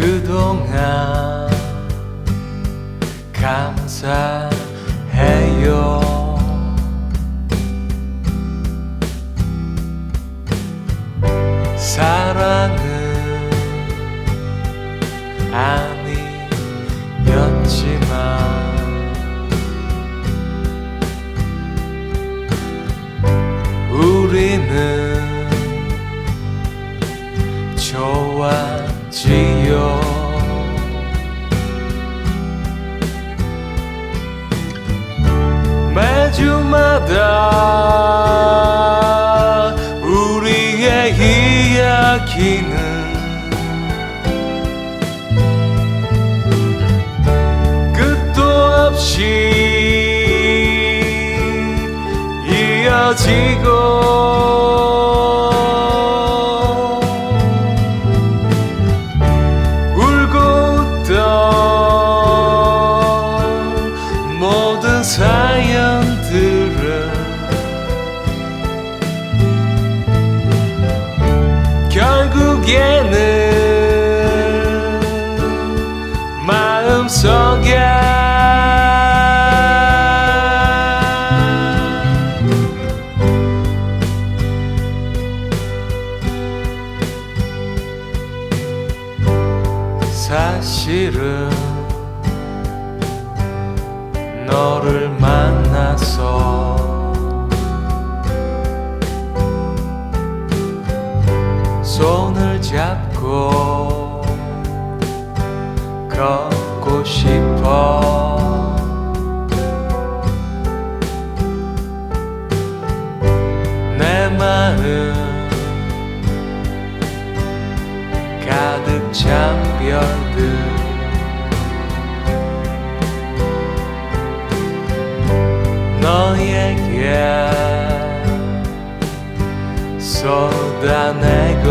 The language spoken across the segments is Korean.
그동안 감사해요. 사랑은 아니었지만 우리는 좋았지 매주마다 우리의 이야기는 끝도 없이 이어지고 결국에는 마음속에 사실은 너를 만나서 손을 잡고 걷고 싶어. 내 마음 가득 찬 별들 너에게 쏟아내고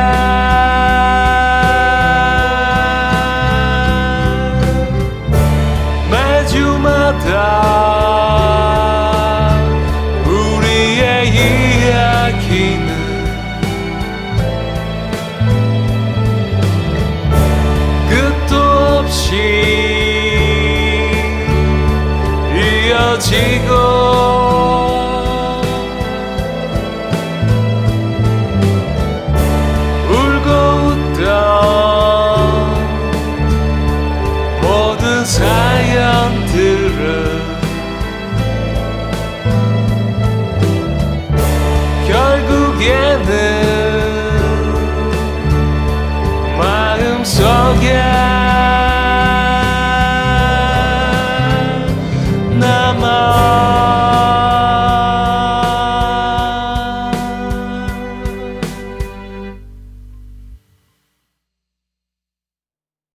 이야기는 끝도 없이 이어지고